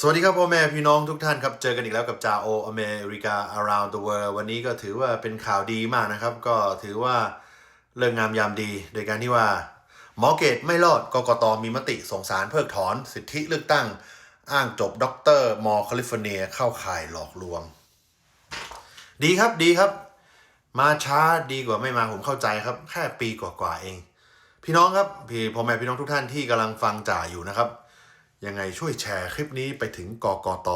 สวัสดีครับพ่อแม่พี่น้องทุกท่านครับ เจอกันอีกแล้วกับจาโออเมริกา around the world วันนี้ก็ถือว่าเป็นข่าวดีมากนะครับ ก็ถือว่าเรื่องงามยามดี โดยการที่ว่าหมอเกตไม่รอดกกตมีมติส่งสารเพิกถอน สิทธิเลือกตั้ง อ้างจบด็อกเตอร์มอแคลิฟอร์เนียเข้าข่ายหลอกลวง ดีครับดีครับ มาช้าดีกว่าไม่มาผมเข้าใจครับ แค่ปีกว่าๆเอง พี่น้องครับพี่พ่อแม่พี่น้องทุกท่านที่กำลังฟังจ่าอยู่นะครับ ยังไงช่วยแชร์คลิปนี้ไปถึงกกต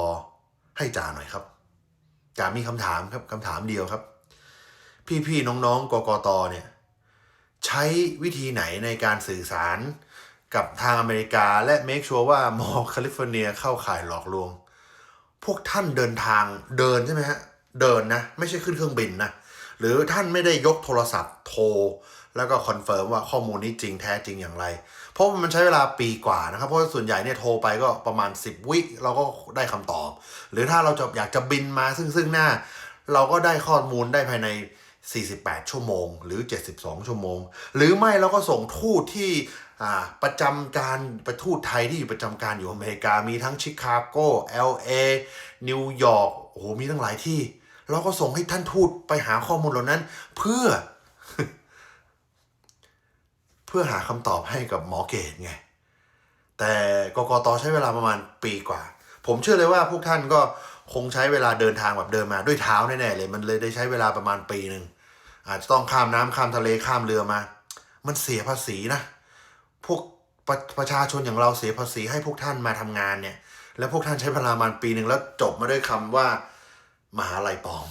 ให้จ่าหน่อยครับจ่ามีคำถามครับคำถามเดียวครับ พี่ๆน้องๆกกตเนี่ยใช้วิธีไหนในการสื่อสารกับทางอเมริกาและเมคชัวร์ว่ามอแคลิฟอร์เนียเข้าข่ายหลอกลวง พวกท่านเดินทางเดินใช่ไหมฮะ เดินนะ ไม่ใช่ขึ้นเครื่องบินนะ หรือท่านไม่ได้ยกโทรศัพท์โทร แล้วก็คอนเฟิร์มว่าข้อมูลนี้จริงแท้จริงอย่างไร เพราะมันใช้เวลาปีกว่านะครับ เพราะส่วนใหญ่เนี่ยโทรไปก็ประมาณ 10 วิเราก็ได้คำตอบ หรือถ้าเราจะอยากจะบินมาซึ่งซึ่งหน้า เราก็ได้ข้อมูลได้ภายใน 48 ชั่วโมง หรือ 72 ชั่วโมง หรือไม่เราก็ส่งทูตที่ประจำการประทูตไทยที่อยู่ประจำการอยู่อเมริกา มีทั้งชิคาโก LA นิวยอร์กโอ้โหมีทั้งหลายที่ เราก็ส่งให้ท่านทูตไปหาข้อมูลเหล่านั้น เพื่อ เพื่อหาคำตอบให้กับหมอเกตไง แต่กกตใช้เวลาประมาณปีกว่า ผมเชื่อเลยว่าพวกท่านก็คงใช้เวลาเดินทางแบบเดินมาด้วยเท้าแน่ๆเลย มันเลยได้ใช้เวลาประมาณปีหนึ่งอาจจะต้องข้ามน้ำข้ามทะเลข้ามเรือมา มันเสียภาษีนะ พวกประประชาชนอย่างเราเสียภาษีให้พวกท่านมาทำงานเนี่ย แล้วพวกท่านใช้เวลาประมาณปีหนึ่งแล้วจบมาด้วยคำว่ามหาลัยปลอม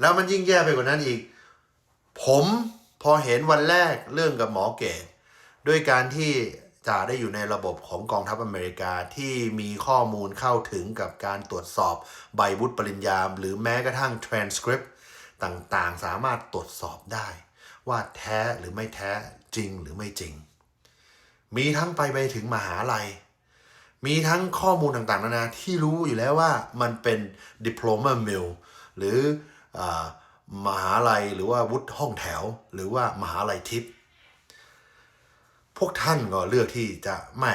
แล้วมันยิ่งแย่ไปกว่านั้นอีก ผม อเห็นวันแรกเรื่องกับหมอเกตด้วยการที่จ่าได้อยู่ในระบบของกองทัพอเมริกาที่มีข้อมูลเข้าถึงกับการตรวจสอบใบวุฒิปริญญา หรือแม้กระทั่ง transcript ต่างๆ สามารถตรวจสอบได้ ว่าแท้หรือไม่แท้จริงหรือไม่จริง มีทั้งไปไปถึงมหาลัย มีทั้งข้อมูลต่างๆ นานาที่รู้อยู่แล้วว่ามันเป็น diploma mill หรืออา มหาลัยหรือว่าวุฒิห้องแถว หรือว่ามหาลัยทิพย์พวกท่านก็เลือกที่จะไม่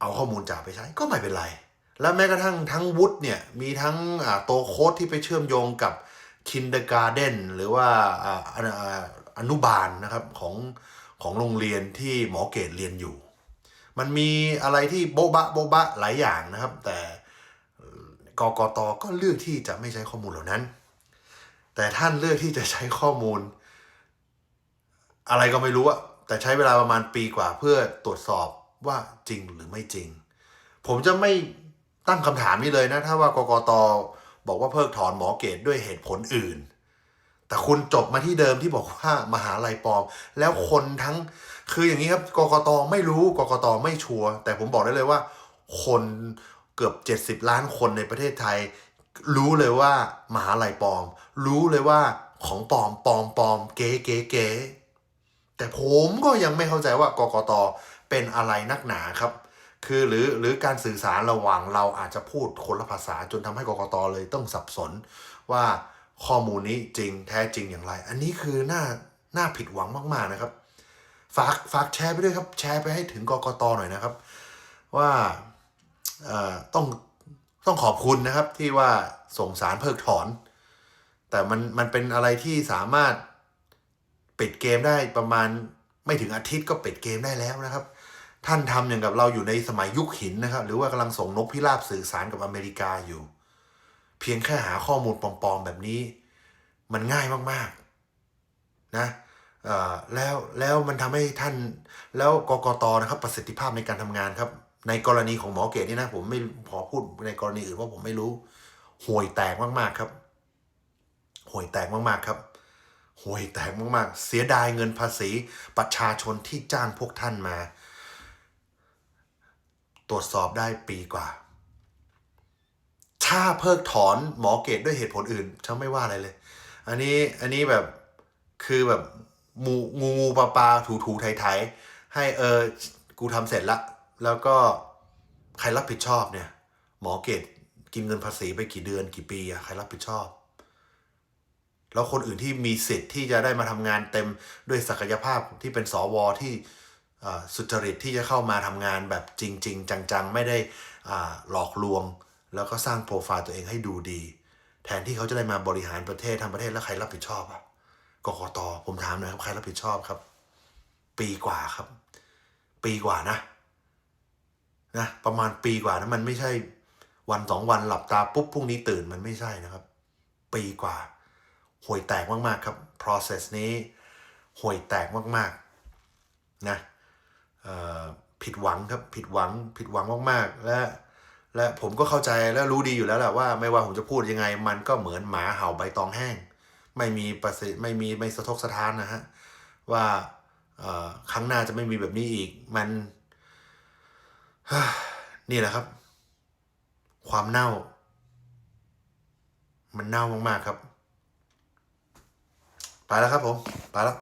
เอาข้อมูลจากไปใช้ก็ไม่เป็นไร แล้วแม้กระทั่งทั้งวุฒิเนี่ยมีทั้งอ่าตัวโค้ดที่ไปเชื่อมโยงกับ kindergarten หรือว่าอ่าออ่าอนุบาลนะครับของของโรงเรียนที่หมอเกตเรียนอยู่ มันมีอะไรที่โบ๊ะบะโบ๊ะบะหลายอย่างนะครับ แต่กกตก็เลือกที่จะไม่ใช้ข้อมูลเหล่านั้น แต่ท่านเลือกที่จะใช้ข้อมูล อะไรก็ไม่รู้อะแต่ใช้เวลาประมาณปีกว่าเพื่อตรวจสอบว่าจริงหรือไม่จริง ผมจะไม่ตั้งคำถามนี้เลยนะ ถ้าว่ากกตบอกว่าเพิกถอนหมอเกตด้วยเหตุผลอื่น แต่คุณจบมาที่เดิมที่บอกว่ามหาลัยปลอม แล้วคนทั้งคืออย่างนี้ครับกกตไม่รู้กกตไม่ชัวร์แต่ผมบอกได้เลยว่า คนเกือบ 70 ล้านคนในประเทศไทย รู้เลยว่ามหาลัยปลอม รู้เลยว่าของปลอมปลอมปลอมเก๋เก๋เก๋แต่ผมก็ยังไม่เข้าใจว่ากกตเป็นอะไรนักหนาครับ คือหรือหรือการสื่อสารระหว่างเราอาจจะพูดคนละภาษาจนทำให้กกตเลยต้องสับสน ว่าข้อมูลนี้จริงแท้จริงอย่างไร อันนี้คือน่าน่าผิดหวังมาก ๆนะครับ ฝากฝากแชร์ไปด้วยครับ แชร์ไปให้ถึงกกตหน่อยนะครับ ว่าต้อง ต้องขอบคุณนะครับที่ว่าส่งสารเพิกถอน แต่มันมันเป็นอะไรที่สามารถปิดเกมได้ประมาณไม่ถึงอาทิตย์ก็ปิดเกมได้แล้วนะครับ ท่านทำอย่างกับเราอยู่ในสมัยยุคหินนะครับ หรือว่ากำลังส่งนกพิราบสื่อสารกับอเมริกาอยู่ เพียงแค่หาข้อมูลปลอมๆแบบนี้ มันง่ายมากๆนะแล้วแล้วมันทำให้ท่านแล้วกกตนะครับประสิทธิภาพในการทำงานครับ ในกรณีของหมอเกตนี่นะ ผมไม่พอพูดในกรณีอื่นว่าะผมไม่รู้ห่วยแตกมากๆครับห่วยแตกมากๆครับห่วยแตกมากๆ เสียดายเงินภาษีประชาชนที่จ้างพวกท่านมา ตรวจสอบได้ปีกว่า ถ้าเพิกถอนหมอเกตด้วยเหตุผลอื่นฉันไม่ว่าอะไรเลย อันนี้อันนี้แบบคือแบบงูงูปลาปลาถูถูไทยไทยให้เออกูทำเสร็จละ แล้วก็ใครรับผิดชอบเนี่ย หมอเกตกินเงินภาษีไปกี่เดือนกี่ปีอะใครรับผิดชอบ แล้วคนอื่นที่มีสิทธิ์ที่จะได้มาทำงานเต็มด้วยศักยภาพที่เป็นสวที่สุจริตที่จะเข้ามาทำงานแบบจริง ๆ จังๆ ไม่ได้หลอกลวง แล้วก็สร้างโปรไฟล์ตัวเองให้ดูดี แทนที่เขาจะได้มาบริหารประเทศทำประเทศแล้วใครรับผิดชอบอะกกตผมถามหน่อยครับใครรับผิดชอบครับ ปีกว่าครับ ปีกว่านะ นะประมาณปีกว่านะมันไม่ใช่วันสองวันหลับตาปุ๊บพรุ่งนี้ตื่นมันไม่ใช่นะครับ ปีกว่าห่วยแตกมากๆครับ process นี้ห่วยแตกมากๆนะผิดหวังครับผิดหวังผิดหวังมากๆและและผมก็เข้าใจและรู้ดีอยู่แล้วแหละว่าไม่ว่าผมจะพูดยังไง มันก็เหมือนหมาเห่าใบตองแห้ง ไม่มีประสิทธิ์ไม่มีไม่สะทกสะท้านนะฮะว่าครั้งหน้าจะไม่มีแบบนี้อีกมัน นี่แหละครับ ความเน่า มันเน่ามากๆครับ ไปแล้วครับผม ไปแล้ว